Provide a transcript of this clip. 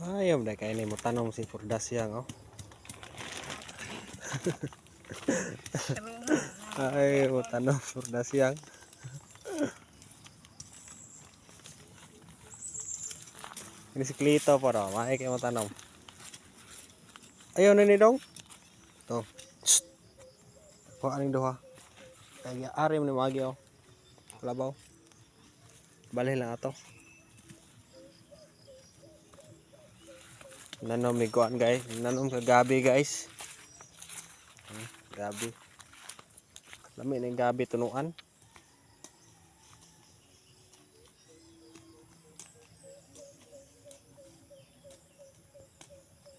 Ayaw na kaya ni mo tanong si Purdasyang oh. Ay, mo tanong Purdasyang. Ini si Klito pa raw. Maay kayo mo tanong. Ayaw na ni dong. To. Kuha aning duha. Kaya ari mo ni magi oh. Kalabaw. Balay lang ato. Nanom mi kuan guys. Nanom ka gabi guys. Hmm, Gabi. Lami yung gabi tunuan.